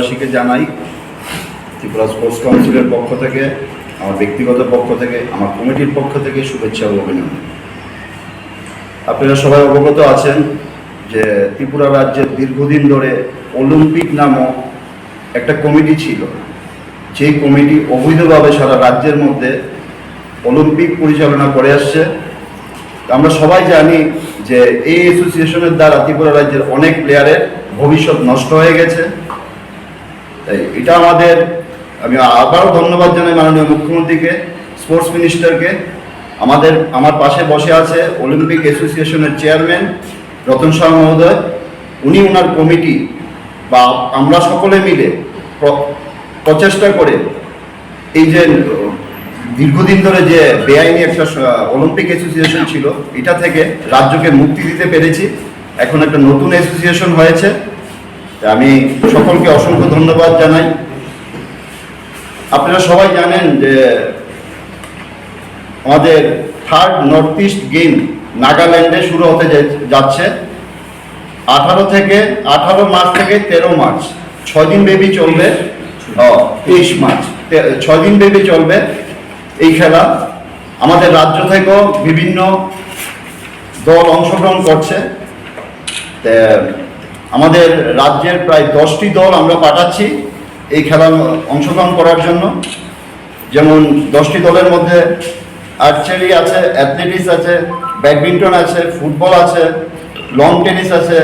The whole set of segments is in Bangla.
বাসীকে জানাই ত্রিপুরা স্পোর্টস কাউন্সিলের পক্ষ থেকে, আমার ব্যক্তিগত পক্ষ থেকে, আমার কমিটির পক্ষ থেকে শুভেচ্ছা ও অভিনন্দন। আপনারা সবাই অবগত আছেন যে ত্রিপুরা রাজ্যের দীর্ঘদিন ধরে অলিম্পিক নামক একটা কমিটি ছিল। যেই কমিটি অবৈধভাবে সারা রাজ্যের মধ্যে অলিম্পিক পরিচালনা করে আসছে। আমরা সবাই জানি যে এই অ্যাসোসিয়েশনের দ্বারা ত্রিপুরা রাজ্যের অনেক প্লেয়ারের ভবিষ্যৎ নষ্ট হয়ে গেছে। তাই এটা আমাদের, আমি আবারও ধন্যবাদ জানাই মাননীয় মুখ্যমন্ত্রীকে স্পোর্টস মিনিস্টারকে আমাদের, আমার পাশে বসে আছে অলিম্পিক অ্যাসোসিয়েশনের চেয়ারম্যান রতন শাহ মহোদয়। উনি ওনার কমিটি বা আমরা সকলে মিলে প্রচেষ্টা করে এই যে দীর্ঘদিন ধরে যে বেআইনি একটা অলিম্পিক অ্যাসোসিয়েশন ছিল, এটা থেকে রাজ্যকে মুক্তি দিতে পেরেছি। এখন একটা নতুন অ্যাসোসিয়েশন হয়েছে। আমি সকলকে অসংখ্য ধন্যবাদ জানাই। আপনারা সবাই জানেন যে আমাদের থার্ড নর্থ ইস্ট গেম নাগাল্যান্ডে শুরু হতে যাচ্ছে। আঠারো থেকে, আঠারো মার্চ থেকে তেরো মার্চ, ছয় দিন বেবি চলবে। তেইশ মার্চ ছয় দিন বেবি চলবে এই খেলা। আমাদের রাজ্য থেকেও বিভিন্ন দল অংশগ্রহণ করছে। আমাদের রাজ্যের প্রায় দশটি দল আমরা পাঠাচ্ছি এই খেলা অংশগ্রহণ করার জন্য। যেমন দশটি দলের মধ্যে আর্চারি আছে অ্যাথলেটিক্স আছে ব্যাডমিন্টন আছে ফুটবল আছে লং টেনিস আছে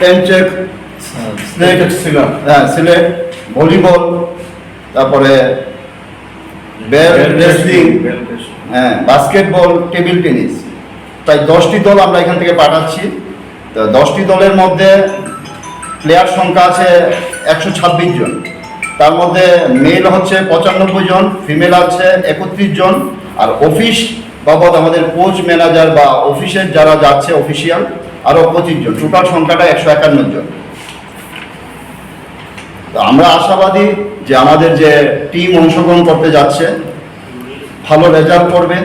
পেনচেক হ্যাঁ সিলেট ভলিবল তারপরে রেসলিং হ্যাঁ বাস্কেটবল টেবিল টেনিস। প্রায় দশটি দল আমরা এখান থেকে পাঠাচ্ছি। দশটি দলের মধ্যে প্লেয়ার সংখ্যা আছে একশো ছাব্বিশ জন। তার মধ্যে মেল হচ্ছে পঁচানব্বই জন ফিমেল আছে একত্রিশ জন। আর অফিস বাবদ আমাদের কোচ ম্যানেজার বা অফিসের যারা যাচ্ছে অফিসিয়াল আরও পঁচিশ জন। টোটাল সংখ্যাটা একশো একান্ন জন। আমরা আশাবাদী যে আমাদের যে টিম অংশগ্রহণ করতে যাচ্ছে, ভালো রেজাল্ট করবে।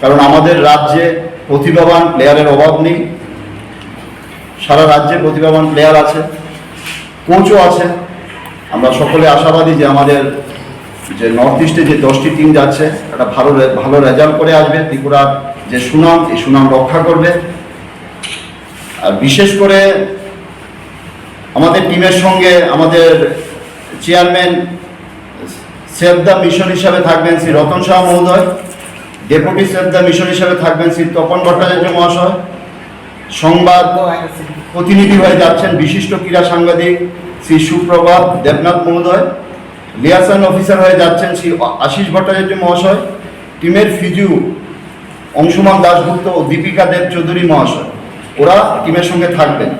কারণ আমাদের রাজ্যে প্রতিভাবান প্লেয়ারের অভাব নেই। সারা রাজ্যে প্রতিভাবান প্লেয়ার আছে কোচও আছে। আমরা সকলে আশাবাদী যে আমাদের যে নর্থ ইস্টে যে দশটি টিম যাচ্ছে, একটা ভালো ভালো রেজাল্ট করে আসবে। ত্রিপুরার যে সুনাম, এই সুনাম রক্ষা করবে। আর বিশেষ করে আমাদের টিমের সঙ্গে আমাদের চেয়ারম্যান সেভ দ্য মিশন হিসাবে থাকবেন শ্রী রতন শাহ মহোদয় ডেপুটি সেভ দ্য মিশন হিসাবে থাকবেন শ্রী তপন ভট্টাচার্য মহাশয়। সংবাদ প্রতিনিধি হয়ে যাচ্ছেন বিশিষ্ট ক্রীড়া সাংবাদিক শ্রী সুপ্রভাত দেবনাথ মহোদয়। লিয়াসন অফিসার হয়ে যাচ্ছেন শ্রী আশিস ভট্টাচার্য মহাশয়। টিমের ফিজিউ অংশুমান দাশগুপ্ত ও দীপিকা দেব চৌধুরী মহাশয়। ওরা টিমের সঙ্গে থাকবেন।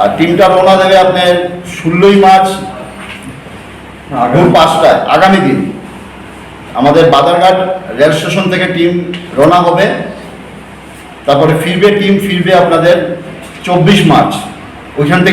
আর টিমটা রওনা দেবে আপনার ষোলোই মার্চ পাঁচটায়, আগামী দিন। আমাদের বাদারঘাট রেল স্টেশন থেকে টিম রওনা হবে। তারপরে ফিরবে টিম ফিরবে আপনাদের চব্বিশ মার্চ। ওইখান থেকে